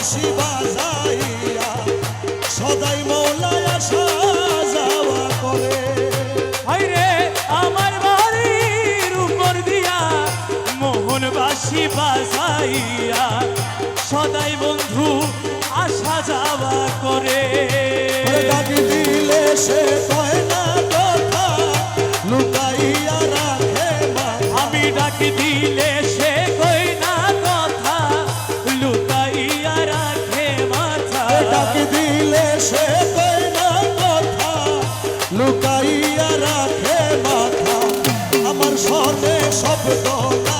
বাঁশি বাজাইয়া সদাই করে। আমার দিয়া সদাই বন্ধু আসা যাওয়া করে। দিলে সে Oh.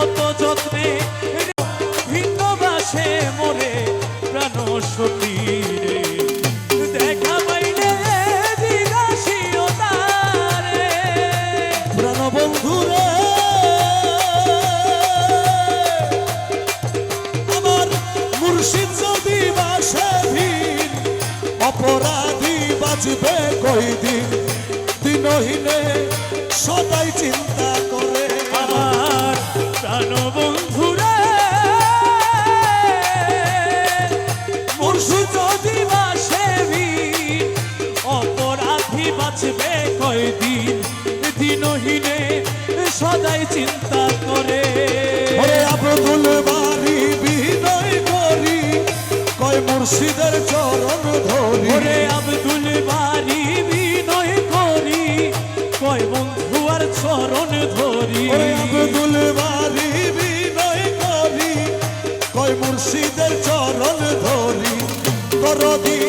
কত যত্নে প্রাণ বন্ধুরে। মুর্শু যদি বাসেবি অপরাধী বাঁচবে কয়দিন? দিনহীনে সদাই চিন্তা করে। আব্দুল বাড়ি বিনয় করি কয় মুর্শিদের চরণ ধরি। রে আব্দুল বাড়ি বিনয় করি কয় বন্ধু আর চরণ ধরি। আব্দুল বাড়ি মুর্শিদের চরণ ধরি। করদি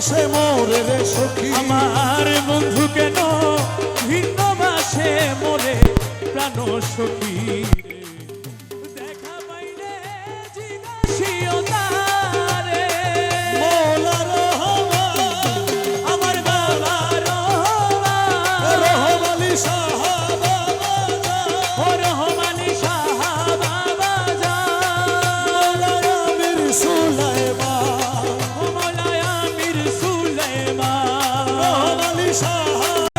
বাসে মোরে রে সখী। আমার বন্ধু কেন ভিন্ন বাসে মোরে প্রাণ সখী? সুলেমা ও মালি সাহা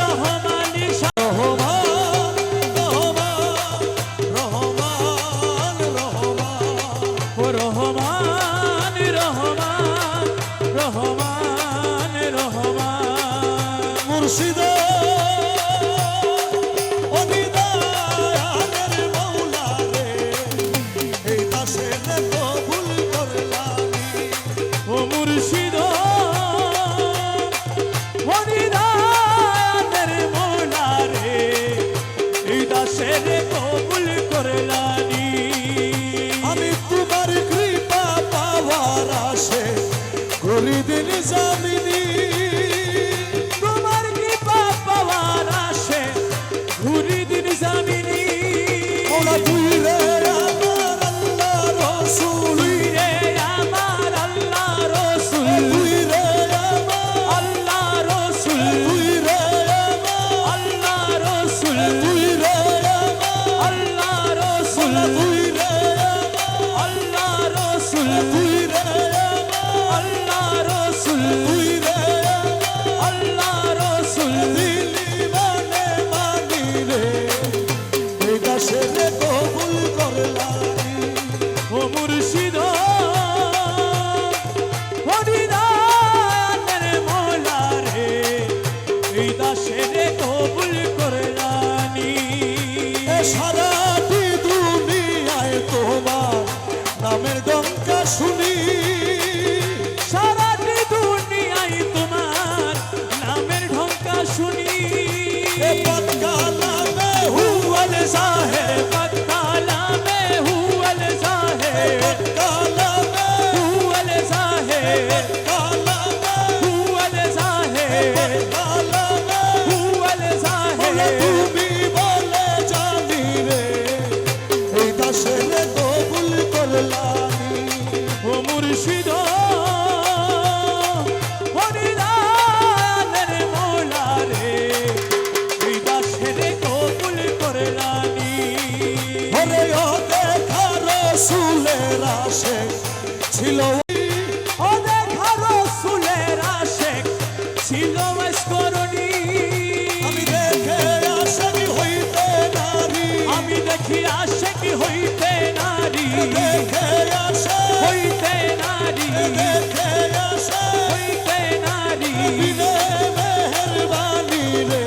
দেখি আসে কি হইতে নারী। হইতে নারী। হইতে নারী। মেহরবানি রে।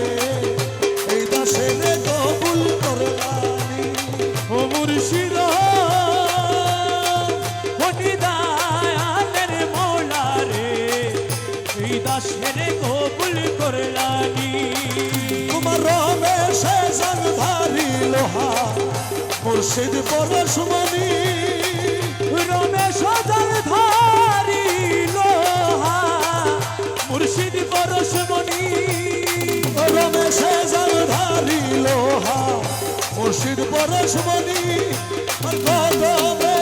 এই দাসে রে কবুল করবানি। ও মুর্শিদ হনিদায়ালের মৌলা রে। এই দাসে রে কবুল করলানি। তোমার রমেশে জন্ধারি লোহা। মুর্শিদ পরশুমনি রমে সদল ধারি লোহা। মুর্শিদ পরশুমনি রমে সদল ধারি লোহা। মুর্শিদ পরশুমনি কদমে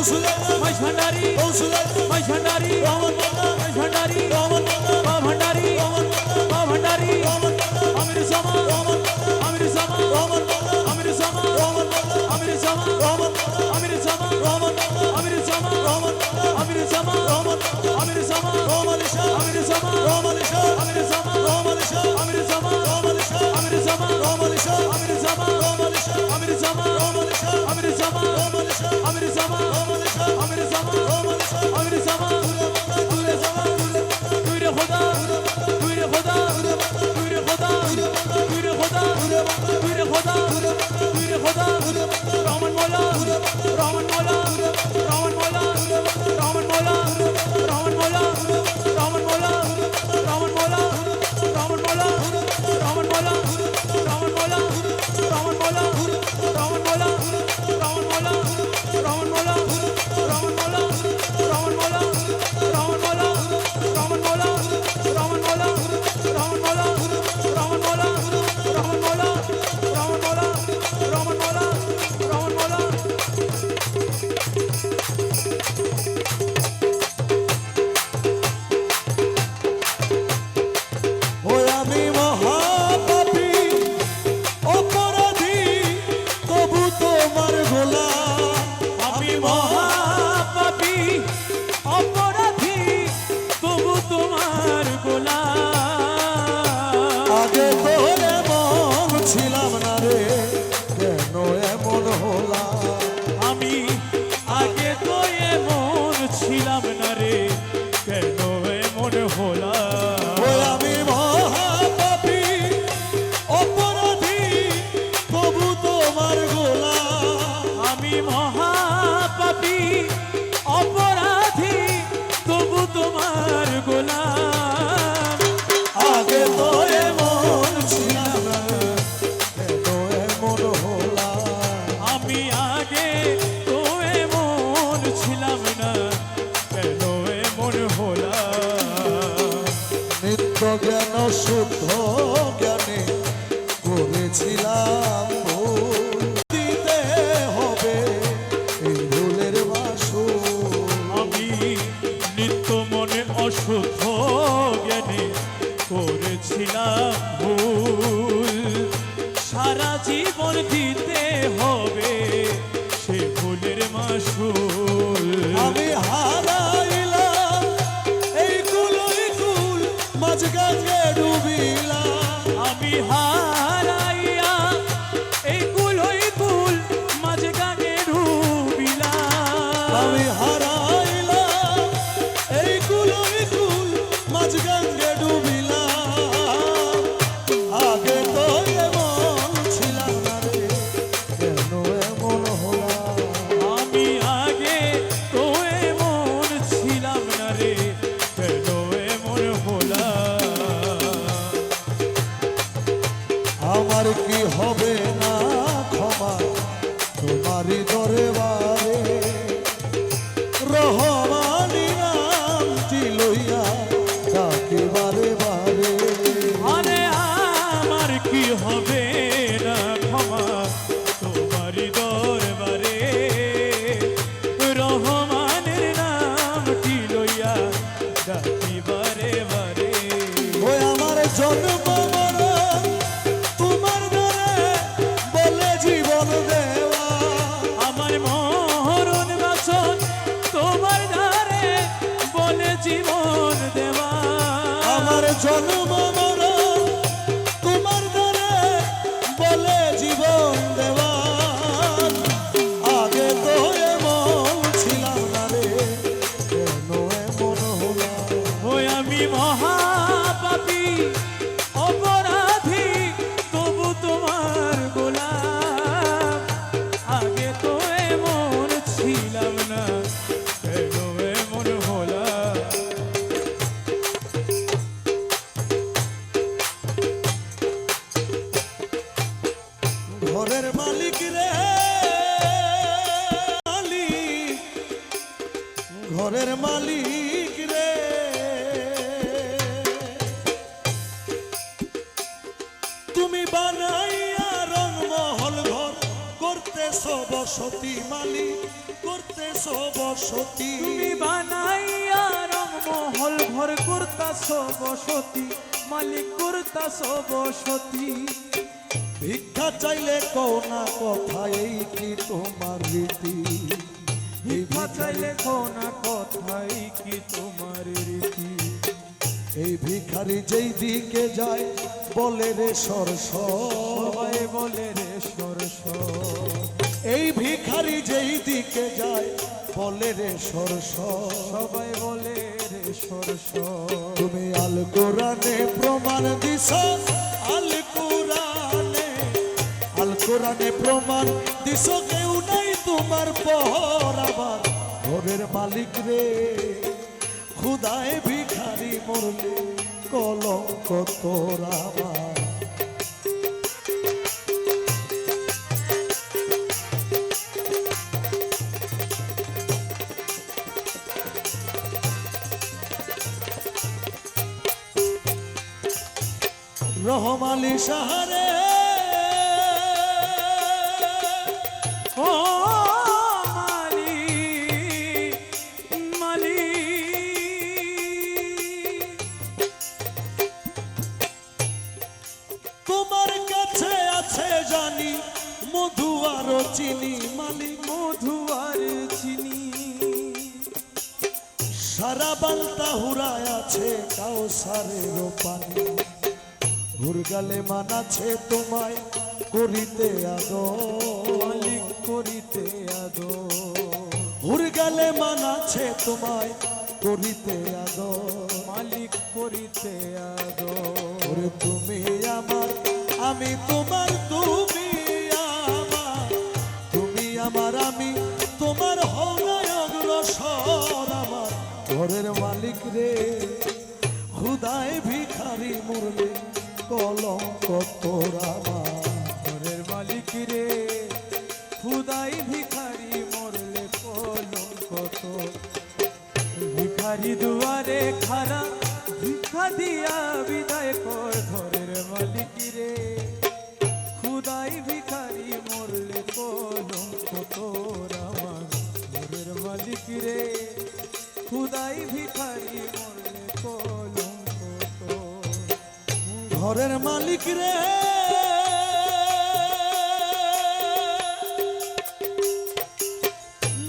কৌশল ভাই ভান্ডারী কৌশল ভাই ভান্ডারী রামন ভাই ভান্ডারী। রামন خدا জীবন দিতে হবে সে ভুলের মাসুল। আমি হারাইলাম এই কুলই কুল মাঝ ডুবিলাম ঘরের মালিক রে। তুমি বানাইয়া রংমহল ঘর করতেছ বসতি মালিক করতেছ বসতি। তুমি বানাইয়া রংমহল ঘর করতাছ বসতি মালিক করতাছ বসতি। ভিক্ষা চাইলে কোনা কথা এই কি তোমার রীতি? এই কথাই কি তোমার রীতি? এই ভিখারি যেই দিকে যায় বলে রে সরস সবাই বলে রে সরস এই ভিখারি যেই দিকে যায় বলে রে সরস সবাই বলে রে সরস তুমি আল কোরআনে প্রমাণ দিছ আল কোরআনে আল কোরআনে প্রমাণ দিছ কেউ নাই তোমার আবার ঘরের মালিক রে খুদায় ভিখারি মরলে কলঙ্ক তোর রহমালি সাহারে কাউসারের পানি হুরগালে মানাছে তোমায় করিতে আদর। মালিক করিতে আদো হুরগালে মানাছে তোমায় করিতে আদর। মালিক করিতে আদো তুমি আমার, আমি তোমার, তুমি আমার। তুমি আমার, আমি তোমার হনায় অগ্রসর আমার। ঘরের মালিক রে খুদায় ভিখারি মরলে, কলঙ্ক তোরা ঘরের মালিক রে, খুদাই ভিখারি মরলে, কলঙ্ক তো ভিখারি দুয়ারে খারা ভিক্ষা দিয়া বিদায় কর ঘরের মালিক রে। ঘরের মালিক রে।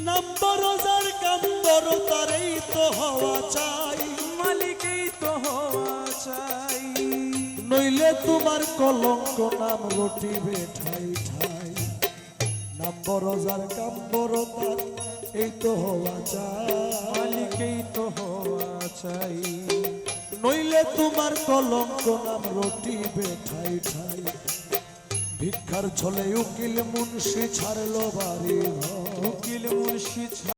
নম্বর যার কাম্বর তারেই তো হওয়া চাই। মালিকই তো হওয়া চাই। নইলে তোমার কলঙ্ক নাম রটিবে ঠাই ঠাই। নম্বর যার কাম্বর তার এই তো হওয়া চাই। মালিকই তো হওয়া চাই। নইলে তোমার কলঙ্ক নাম রটিবে বেঠাই ঠাই। ভিক্ষার ছলে উকিল মুন্সি ছাড়লো বাড়ি উকিল মুন্সি